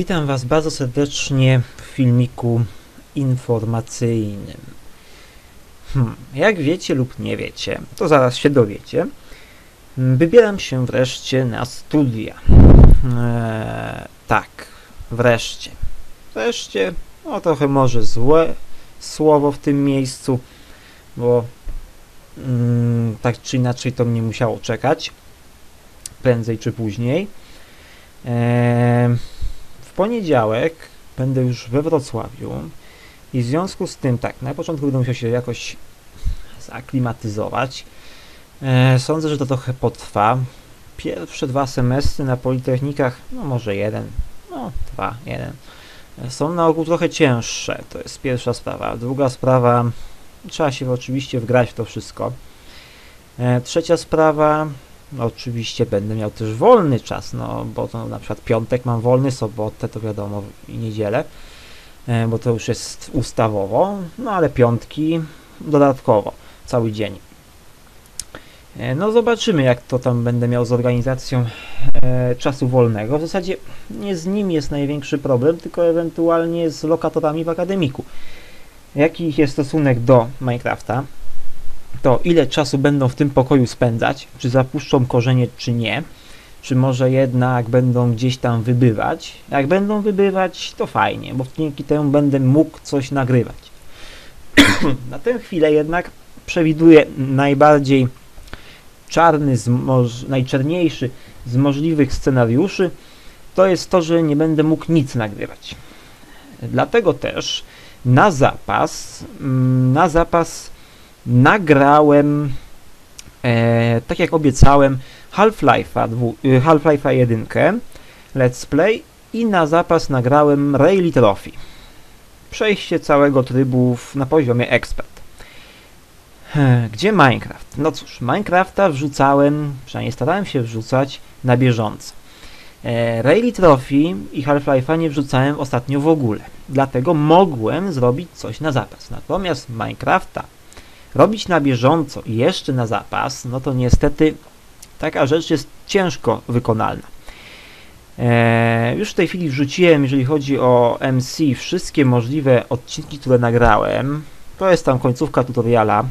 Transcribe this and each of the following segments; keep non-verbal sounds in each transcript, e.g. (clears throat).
Witam Was bardzo serdecznie w filmiku informacyjnym. Hmm, jak wiecie lub nie wiecie, to zaraz się dowiecie. Wybieram się wreszcie na studia. Eee, tak, wreszcie. Wreszcie, no trochę może złe słowo w tym miejscu, bo mm, tak czy inaczej to mnie musiało czekać. Prędzej czy później. Eee, poniedziałek będę już we Wrocławiu i w związku z tym, tak, na początku będę musiał się jakoś zaklimatyzować. E, sądzę, że to trochę potrwa. Pierwsze dwa semestry na Politechnikach, no może jeden, no dwa, jeden, e, są na ogół trochę cięższe. To jest pierwsza sprawa. Druga sprawa, trzeba się oczywiście wgrać w to wszystko. E, trzecia sprawa, oczywiście będę miał też wolny czas, no bo to na przykład piątek mam wolny, sobotę to wiadomo i niedzielę, e, bo to już jest ustawowo, no ale piątki dodatkowo, cały dzień. E, no zobaczymy jak to tam będę miał z organizacją e, czasu wolnego. W zasadzie nie z nim jest największy problem, tylko ewentualnie z lokatorami w akademiku. Jaki ich jest stosunek do Minecrafta? To ile czasu będą w tym pokoju spędzać, czy zapuszczą korzenie, czy nie, czy może jednak będą gdzieś tam wybywać. Jak będą wybywać, to fajnie, bo dzięki temu będę mógł coś nagrywać. (clears throat) Na tę chwilę jednak przewiduję najbardziej czarny, z z możliwych scenariuszy, to jest to, że nie będę mógł nic nagrywać. Dlatego też na zapas, mm, na zapas nagrałem, e, tak jak obiecałem, Half-Life'a y, Half 1 Let's Play i na zapas nagrałem Rayleigh Trophy. Przejście całego trybu na poziomie Expert. Gdzie Minecraft? No cóż, Minecrafta wrzucałem, przynajmniej starałem się wrzucać na bieżąco. E, Rayleigh Trophy i Half-Life'a nie wrzucałem ostatnio w ogóle, dlatego mogłem zrobić coś na zapas. Natomiast Minecrafta robić na bieżąco i jeszcze na zapas, no to niestety taka rzecz jest ciężko wykonalna. Eee, już w tej chwili wrzuciłem, jeżeli chodzi o MC, wszystkie możliwe odcinki, które nagrałem. To jest tam końcówka tutoriala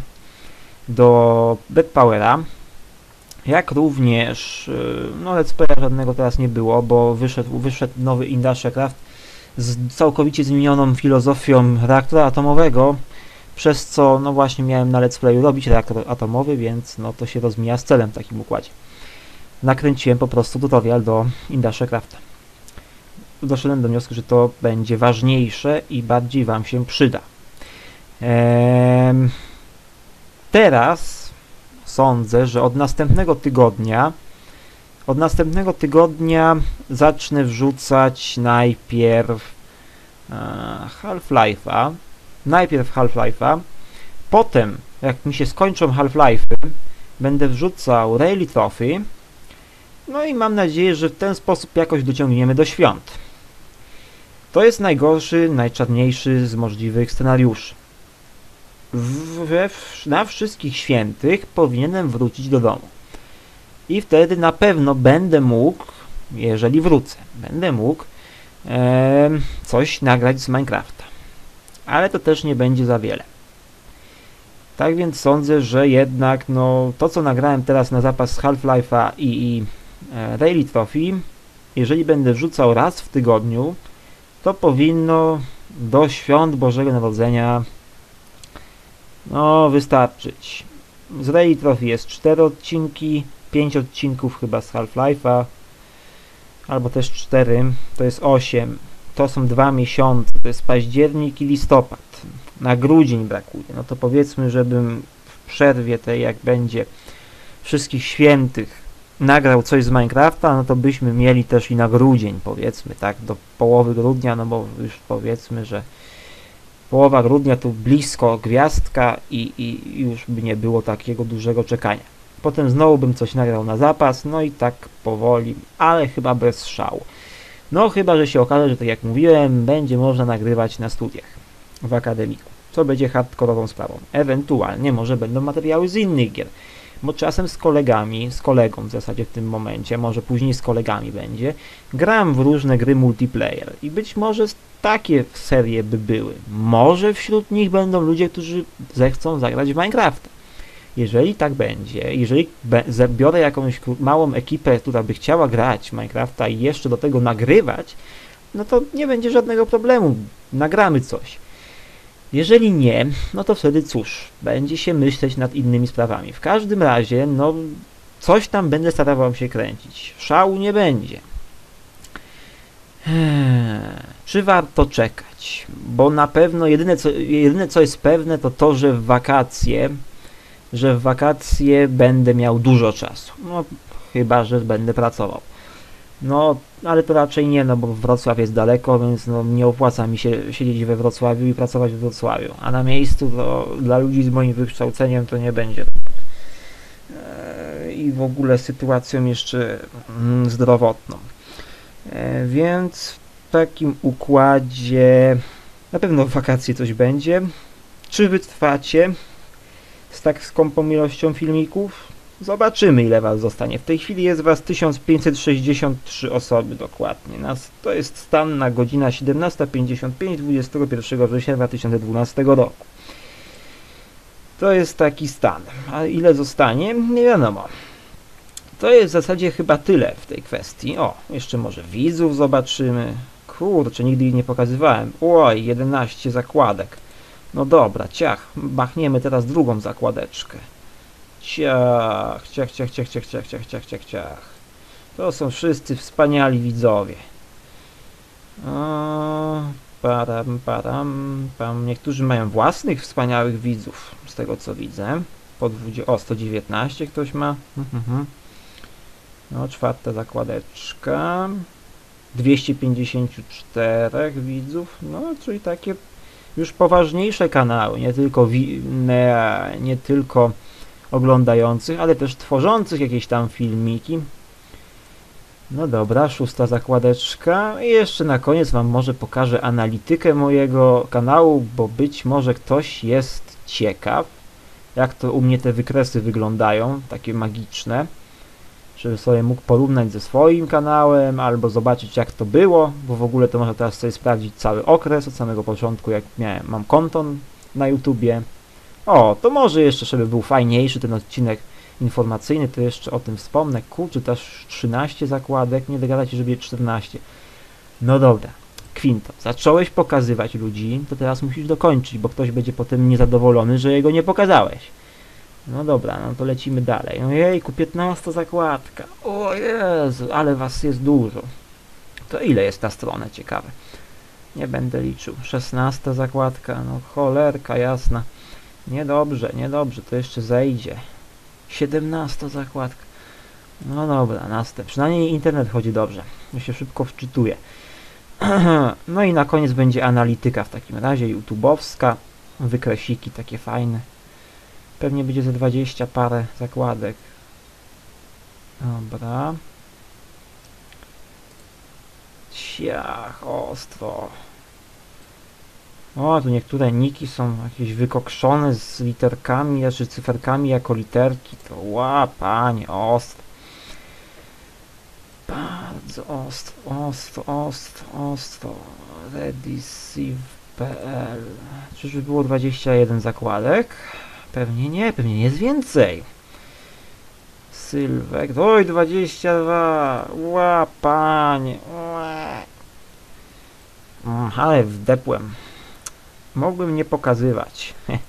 do Bad Powera. Jak również, e, no let's playa żadnego teraz nie było, bo wyszedł, wyszedł nowy Industrial Craft z całkowicie zmienioną filozofią reaktora atomowego, przez co no właśnie miałem na let's playu robić reaktor atomowy, więc no to się rozmija z celem w takim układzie. Nakręciłem po prostu tutorial do Industrial Crafta. Doszedłem do wniosku, że to będzie ważniejsze i bardziej Wam się przyda. Teraz sądzę, że od następnego tygodnia od następnego tygodnia zacznę wrzucać najpierw e, Half-Life'a najpierw Half-Life'a, potem jak mi się skończą Half-Life'y, będę wrzucał Rayleigh Trophy, no i mam nadzieję, że w ten sposób jakoś dociągniemy do świąt. To jest najgorszy, najczarniejszy z możliwych scenariuszy. We, na wszystkich świętych powinienem wrócić do domu. I wtedy na pewno będę mógł, jeżeli wrócę, będę mógł e, coś nagrać z Minecrafta ale to też nie będzie za wiele. Tak więc sądzę, że jednak no, to co nagrałem teraz na zapas Half-Life'a i, i e, Rayleigh Trophy, jeżeli będę wrzucał raz w tygodniu, to powinno do świąt Bożego Narodzenia no wystarczyć. Z Rayleigh Trophy jest 4 odcinki, 5 odcinków chyba z Half-Life'a, albo też 4, to jest 8 to są dwa miesiące, to jest październik i listopad. Na grudzień brakuje. No to powiedzmy, żebym w przerwie tej, jak będzie wszystkich świętych nagrał coś z Minecrafta, no to byśmy mieli też i na grudzień, powiedzmy, tak, do połowy grudnia, no bo już powiedzmy, że połowa grudnia to blisko gwiazdka i, i już by nie było takiego dużego czekania. Potem znowu bym coś nagrał na zapas, no i tak powoli, ale chyba bez szału. No chyba, że się okaże, że tak jak mówiłem, będzie można nagrywać na studiach w akademiku, co będzie hardkorową sprawą. Ewentualnie może będą materiały z innych gier. Bo czasem z kolegami, z kolegą w zasadzie w tym momencie, może później z kolegami będzie, gram w różne gry multiplayer i być może takie serie by były. Może wśród nich będą ludzie, którzy zechcą zagrać w Minecraft. Jeżeli tak będzie, jeżeli biorę jakąś małą ekipę, która by chciała grać Minecrafta i jeszcze do tego nagrywać, no to nie będzie żadnego problemu. Nagramy coś. Jeżeli nie, no to wtedy cóż, będzie się myśleć nad innymi sprawami. W każdym razie, no, coś tam będę starał się kręcić. Szału nie będzie. Eee, czy warto czekać? Bo na pewno jedyne co, jedyne co jest pewne to to, że w wakacje że w wakacje będę miał dużo czasu. No, chyba, że będę pracował. No, ale to raczej nie, no bo Wrocław jest daleko, więc no, nie opłaca mi się siedzieć we Wrocławiu i pracować w Wrocławiu. A na miejscu to dla ludzi z moim wykształceniem to nie będzie. E, I w ogóle sytuacją jeszcze mm, zdrowotną. E, więc w takim układzie na pewno w wakacje coś będzie. Czy wytrwacie? Z tak skąpą ilością filmików? Zobaczymy ile was zostanie. W tej chwili jest was 1563 osoby dokładnie. To jest stan na godzina 17.55 21 września 2012 roku. To jest taki stan. A ile zostanie? Nie wiadomo. To jest w zasadzie chyba tyle w tej kwestii. O, jeszcze może widzów zobaczymy. Kurczę, nigdy ich nie pokazywałem. Oj, 11 zakładek. No dobra, ciach, machniemy teraz drugą zakładeczkę. Ciach, ciach, ciach, ciach, ciach, ciach, ciach, ciach, ciach, ciach. To są wszyscy wspaniali widzowie. O, param, param, pam. Niektórzy mają własnych wspaniałych widzów, z tego co widzę. Po 20, o, 119 ktoś ma. Mhm. No, czwarta zakładeczka. 254 widzów, no, czyli takie już poważniejsze kanały, nie tylko, nie, tylko oglądających, ale też tworzących jakieś tam filmiki. No dobra, szósta zakładeczka. I jeszcze na koniec Wam może pokażę analitykę mojego kanału, bo być może ktoś jest ciekaw, jak to u mnie te wykresy wyglądają, takie magiczne żeby sobie mógł porównać ze swoim kanałem, albo zobaczyć jak to było, bo w ogóle to można teraz sobie sprawdzić cały okres od samego początku, jak miałem, mam konto na YouTubie. O, to może jeszcze, żeby był fajniejszy ten odcinek informacyjny, to jeszcze o tym wspomnę. Kurczę, też 13 zakładek, nie dogadać, żeby 14. No dobra, Quinto, zacząłeś pokazywać ludzi, to teraz musisz dokończyć, bo ktoś będzie potem niezadowolony, że jego nie pokazałeś. No dobra, no to lecimy dalej. No jejku, 15 zakładka. O Jezu, ale was jest dużo. To ile jest ta strona, ciekawe. Nie będę liczył. 16 zakładka, no cholerka jasna. Niedobrze, niedobrze, to jeszcze zejdzie. 17 zakładka. No dobra, następny. Przynajmniej internet chodzi dobrze. Ja się szybko wczytuję. (clears throat) no i na koniec będzie analityka w takim razie, YouTube'owska. Wykresiki takie fajne. Pewnie będzie ze 20 parę zakładek. Dobra. Ciach, ostro. O, tu niektóre niki są jakieś wykokszone z literkami, czy cyferkami jako literki. To ła, panie, ostro. Bardzo ostro, ostro, ostro, ostro. Redisive.pl Czyżby było 21 zakładek? Pewnie nie, pewnie nie jest więcej. Sylwek, oj 22, ła panie, mm, ale wdepłem. Mogłbym nie pokazywać. (laughs)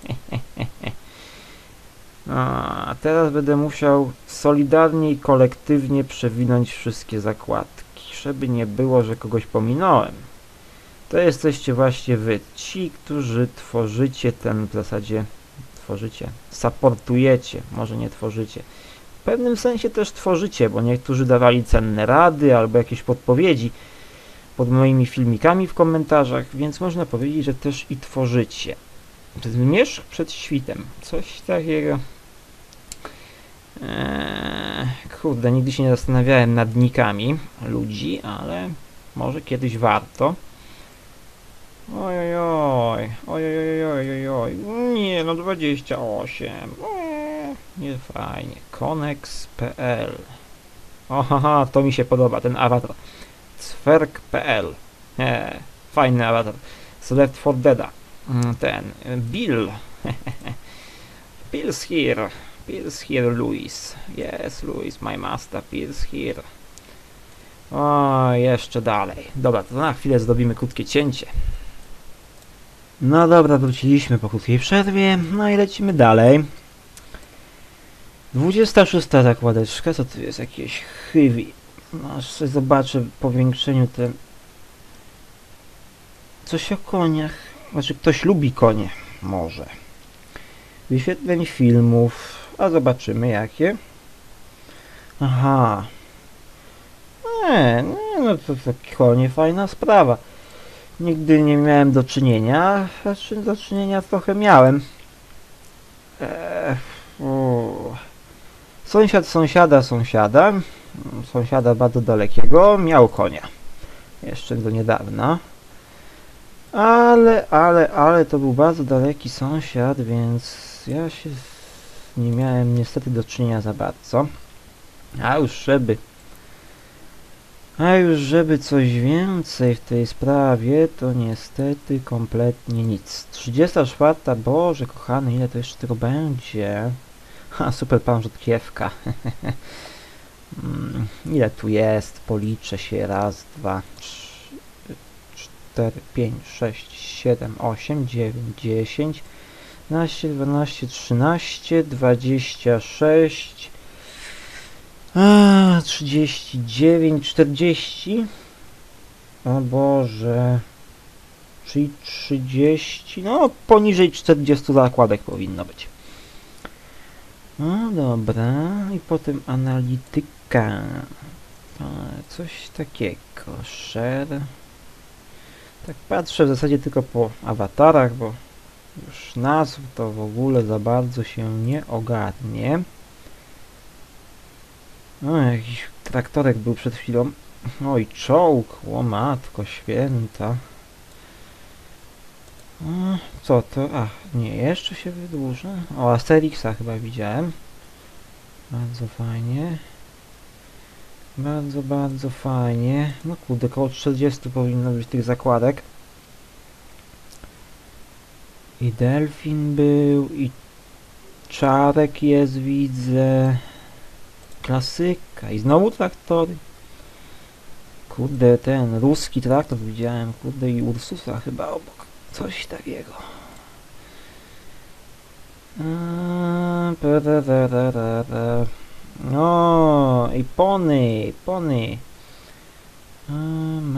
A teraz będę musiał solidarnie i kolektywnie przewinąć wszystkie zakładki, żeby nie było, że kogoś pominąłem. To jesteście właśnie wy, ci, którzy tworzycie ten w zasadzie tworzycie, supportujecie, może nie tworzycie. W pewnym sensie też tworzycie, bo niektórzy dawali cenne rady albo jakieś podpowiedzi pod moimi filmikami w komentarzach, więc można powiedzieć, że też i tworzycie. Zmierzch przed świtem, coś takiego. Eee, kurde, nigdy się nie zastanawiałem nad nikami ludzi, ale może kiedyś warto. Ojojoj, ojojoj, ojojoj, nie no 28, eee, Nie fajnie. Konex.pl Ohaha, to mi się podoba, ten awatar. Cwerk.pl He, Fajny awatar. Select for Deada. Mm, Ten. Bill. (laughs) Bill's here. Bill's here, Louis. Yes, Louis, my master. Bill's here. O, jeszcze dalej. Dobra, to na chwilę zrobimy krótkie cięcie. No dobra, wróciliśmy po krótkiej przerwie, no i lecimy dalej. 26 zakładeczka, co tu jest jakieś chywi. No, aż sobie zobaczę w powiększeniu te... Coś o koniach. Znaczy, ktoś lubi konie. Może. Wyświetleń filmów. A zobaczymy jakie. Aha. Nie, nie, no to, to konie fajna sprawa. Nigdy nie miałem do czynienia, znaczy do czynienia trochę miałem. Eee. Sąsiad sąsiada sąsiada, sąsiada bardzo dalekiego, miał konia. Jeszcze do niedawna. Ale, ale, ale to był bardzo daleki sąsiad, więc ja się nie miałem niestety do czynienia za bardzo. A już żeby a już żeby coś więcej w tej sprawie, to niestety kompletnie nic. 34, Boże kochany, ile to jeszcze tego będzie? Ha, super pan rzutkiewka. (laughs) Mm, ile tu jest? Policzę się. Raz, dwa, trzy, cztery, pięć, sześć, siedem, osiem, dziewięć, dziesięć, 11, 12, 13, 26, a, 39, 40. O Boże. Czyli 30. No, poniżej 40 zakładek powinno być. No dobra. I potem analityka. A, Coś takiego. Share. Tak patrzę w zasadzie tylko po awatarach, bo już nazw to w ogóle za bardzo się nie ogarnie. No, jakiś traktorek był przed chwilą. Oj, czołg, o matko święta. O, co to? A, nie, jeszcze się wydłuża. O, Asterixa chyba widziałem. Bardzo fajnie. Bardzo, bardzo fajnie. No kurde, około 40 powinno być tych zakładek. I delfin był, i czarek jest, widzę. Klasyka. I znowu traktory. Kurde, ten ruski traktor widziałem, kurde, i Ursusa chyba obok. Coś takiego. Eee. No, i pony, pony. Eee.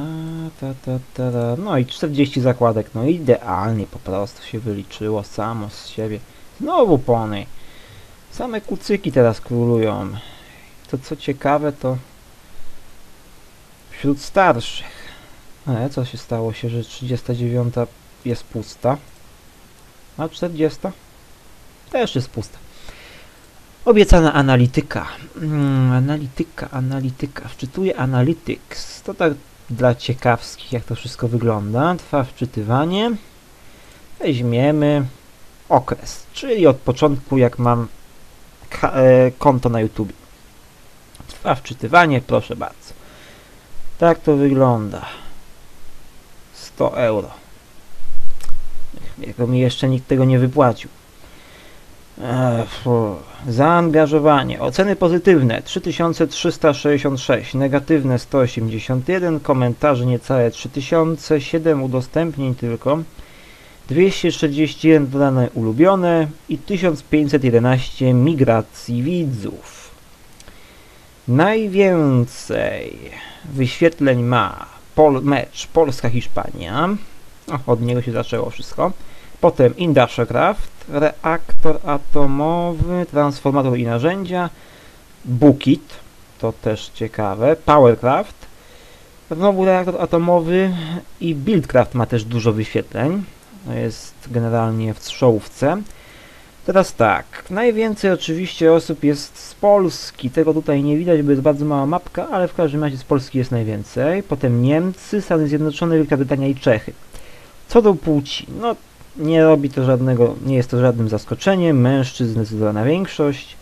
No i 40 zakładek, no idealnie po prostu się wyliczyło samo z siebie. Znowu pony. Same kucyki teraz królują. To co ciekawe to wśród starszych. Ale co się stało się, że 39 jest pusta, a 40 też jest pusta. Obiecana analityka. Mm, analityka, analityka. Wczytuję Analytics. To tak dla ciekawskich, jak to wszystko wygląda. Trwa wczytywanie. Weźmiemy okres, czyli od początku, jak mam e, konto na YouTube. Trwa wczytywanie, proszę bardzo. Tak to wygląda. 100 euro. Jako mi jeszcze nikt tego nie wypłacił. Zaangażowanie. Oceny pozytywne 3366, negatywne 181, komentarze niecałe 3000, 7 udostępnień tylko, 241 dodane ulubione i 1511 migracji widzów. Najwięcej wyświetleń ma pol mecz Polska-Hiszpania. Od niego się zaczęło wszystko. Potem Industrialcraft, reaktor atomowy, transformator i narzędzia, Bookit, to też ciekawe, Powercraft, znowu reaktor atomowy i Buildcraft ma też dużo wyświetleń. Jest generalnie w czołówce. Teraz tak, najwięcej oczywiście osób jest z Polski, tego tutaj nie widać, bo jest bardzo mała mapka, ale w każdym razie z Polski jest najwięcej. Potem Niemcy, Stany Zjednoczone, Wielka Brytania i Czechy. Co do płci, no nie robi to żadnego, nie jest to żadnym zaskoczeniem, mężczyzn zdecydowana większość.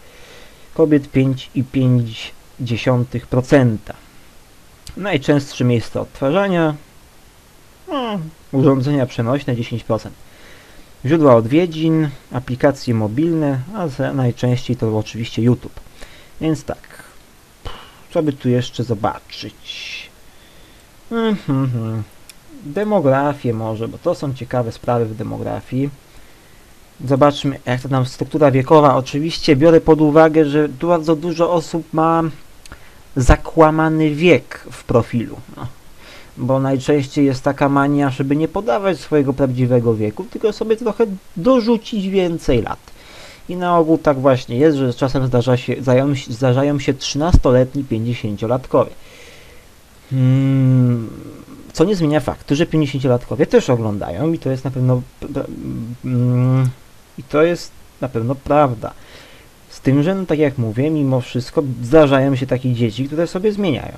kobiet 5,5%. Najczęstsze miejsce odtwarzania no, urządzenia przenośne 10%. Źródła odwiedzin, aplikacje mobilne, a najczęściej to oczywiście YouTube. Więc tak, co by tu jeszcze zobaczyć? Mhm, mhm. Demografię może, bo to są ciekawe sprawy w demografii. Zobaczmy, jak to nam struktura wiekowa. Oczywiście biorę pod uwagę, że bardzo dużo osób ma zakłamany wiek w profilu. No. Bo najczęściej jest taka mania, żeby nie podawać swojego prawdziwego wieku, tylko sobie trochę dorzucić więcej lat. I na ogół tak właśnie jest, że czasem zdarza się, zdarzają, zdarzają się 13-letni 50-latkowie. Hmm, co nie zmienia faktu, że 50-latkowie też oglądają i to jest na pewno mm, i to jest na pewno prawda. Z tym, że no, tak jak mówię, mimo wszystko zdarzają się takie dzieci, które sobie zmieniają.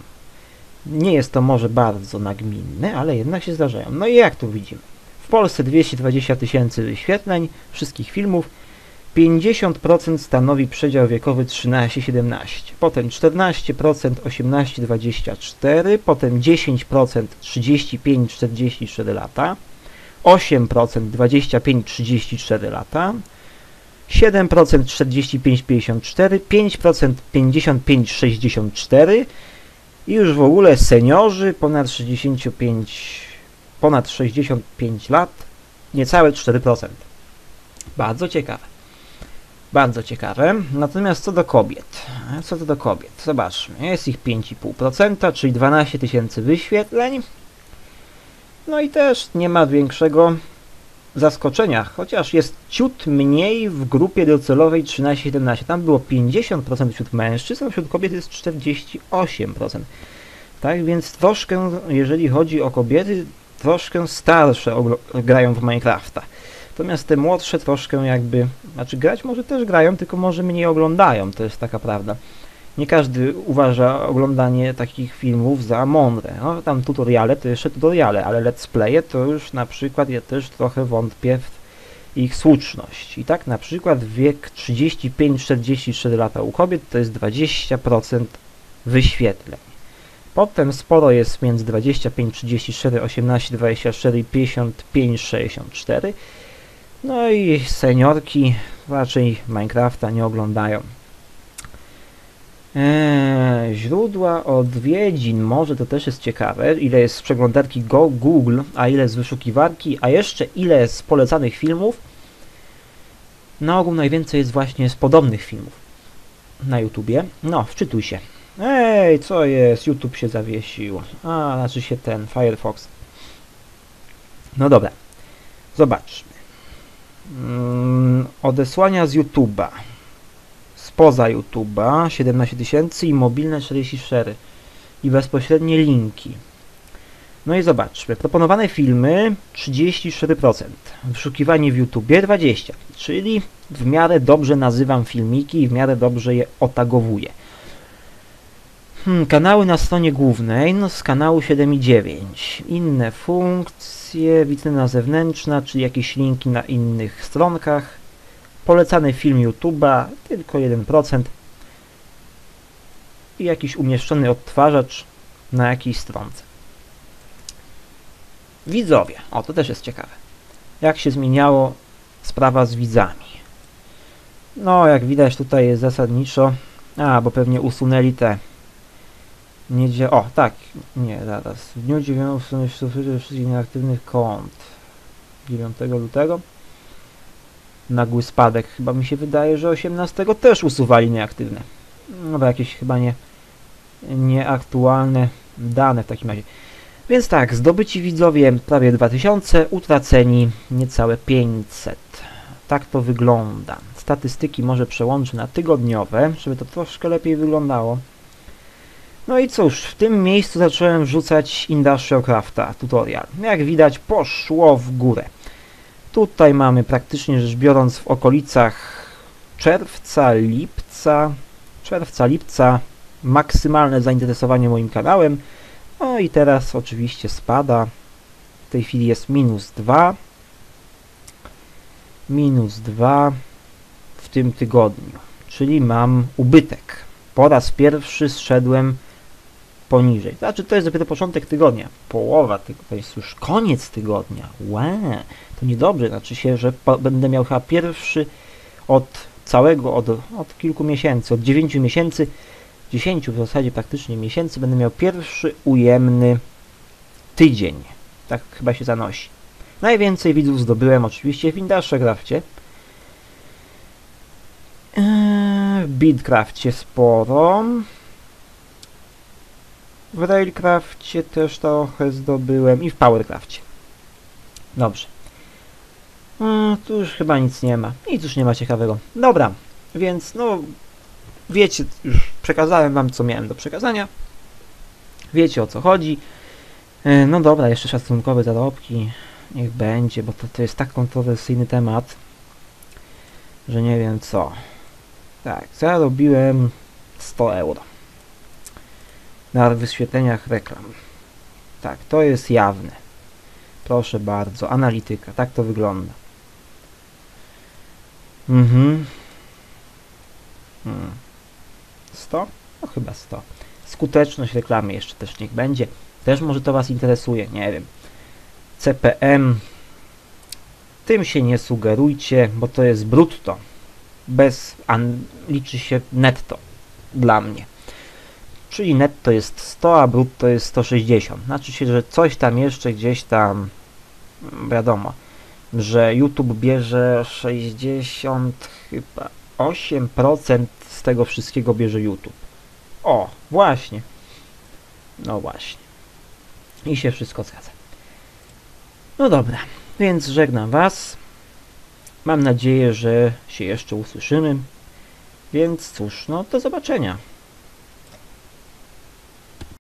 Nie jest to może bardzo nagminne, ale jednak się zdarzają. No i jak tu widzimy? W Polsce 220 tysięcy wyświetleń wszystkich filmów, 50% stanowi przedział wiekowy 13-17, potem 14% 18-24, potem 10% 35-44 lata, 8% 25-34 lata, 7% 45-54, 5% 55-64 i już w ogóle seniorzy ponad 65, ponad 65 lat, niecałe 4%. Bardzo ciekawe. Bardzo ciekawe. Natomiast co do kobiet. Co do kobiet. Zobaczmy. Jest ich 5,5%, czyli 12 tysięcy wyświetleń. No i też nie ma większego zaskoczenia, chociaż jest ciut mniej w grupie docelowej 13-17. Tam było 50% wśród mężczyzn, a wśród kobiet jest 48%. Tak więc troszkę, jeżeli chodzi o kobiety, troszkę starsze grają w Minecrafta. Natomiast te młodsze troszkę jakby, znaczy grać może też grają, tylko może mniej oglądają, to jest taka prawda. Nie każdy uważa oglądanie takich filmów za mądre. No, tam tutoriale to jeszcze tutoriale, ale let's playe to już na przykład ja też trochę wątpię w ich słuszność. I tak na przykład wiek 35-44 lata u kobiet to jest 20% wyświetleń. Potem sporo jest między 25, 34, 18, 24 i 55, 64. No i seniorki raczej Minecrafta nie oglądają. Eee, źródła odwiedzin, może to też jest ciekawe, ile jest z przeglądarki Go, Google, a ile z wyszukiwarki, a jeszcze ile z polecanych filmów. Na ogół najwięcej jest właśnie z podobnych filmów na YouTubie. No, wczytuj się. Ej, co jest? YouTube się zawiesił. A, znaczy się ten, Firefox. No dobra, zobaczmy. Mm, odesłania z YouTube'a. Spoza YouTube'a 17 tysięcy i mobilne 44 i bezpośrednie linki. No i zobaczmy. Proponowane filmy 34%. Wyszukiwanie w YouTubie 20%. Czyli w miarę dobrze nazywam filmiki i w miarę dobrze je otagowuję. Hmm, kanały na stronie głównej, no z kanału 7,9. Inne funkcje, witryna zewnętrzna, czyli jakieś linki na innych stronkach. Polecany film YouTube'a, tylko 1%. I jakiś umieszczony odtwarzacz na jakiejś stronce. Widzowie, o to też jest ciekawe. Jak się zmieniało sprawa z widzami. No, jak widać tutaj jest zasadniczo, a, bo pewnie usunęli te Niedzie... O, tak, nie, zaraz. W dniu 9 usunąć wszystkich nieaktywnych kont. 9 lutego. Nagły spadek. Chyba mi się wydaje, że 18 też usuwali nieaktywne. No bo jakieś chyba nie nieaktualne dane w takim razie. Więc tak, zdobyci widzowie prawie 2000, utraceni niecałe 500. Tak to wygląda. Statystyki może przełączę na tygodniowe, żeby to troszkę lepiej wyglądało. No i cóż, w tym miejscu zacząłem wrzucać Industrial Crafta tutorial. Jak widać poszło w górę. Tutaj mamy praktycznie rzecz biorąc w okolicach czerwca, lipca, czerwca, lipca maksymalne zainteresowanie moim kanałem. No i teraz oczywiście spada. W tej chwili jest minus 2. Minus 2 w tym tygodniu. czyli mam ubytek. Po raz pierwszy zszedłem poniżej. Znaczy, to jest dopiero początek tygodnia. Połowa tygodnia, to jest już koniec tygodnia. Łe, to niedobrze. Znaczy się, że będę miał chyba pierwszy od całego, od, od kilku miesięcy, od 9 miesięcy, 10 w zasadzie praktycznie miesięcy, będę miał pierwszy ujemny tydzień. Tak chyba się zanosi. Najwięcej widzów zdobyłem oczywiście w Industrialcrafcie. Eee, W Bidcrafcie sporo. W Railcrafcie też trochę zdobyłem i w Powercrafcie. Dobrze. Tu już chyba nic nie ma. Nic już nie ma ciekawego. Dobra, więc no wiecie, już przekazałem wam co miałem do przekazania. Wiecie o co chodzi. E, No dobra, jeszcze szacunkowe zarobki. Niech będzie, bo to, to jest tak kontrowersyjny temat, że nie wiem co. Tak, zarobiłem 100 euro na wyświetleniach reklam. Tak, to jest jawne. Proszę bardzo, analityka, tak to wygląda. Mhm. Hmm. 100? No chyba 100. Skuteczność reklamy jeszcze też niech będzie. Też może to Was interesuje, nie wiem. CPM. Tym się nie sugerujcie, bo to jest brutto. Bez, a liczy się netto dla mnie. Czyli netto jest 100, a brutto jest 160. Znaczy się, że coś tam jeszcze gdzieś tam, mm, wiadomo, że YouTube bierze 60 chyba 8% z tego wszystkiego bierze YouTube. O, właśnie. No właśnie. I się wszystko zgadza. No dobra, więc żegnam Was. Mam nadzieję, że się jeszcze usłyszymy. Więc cóż, no do zobaczenia.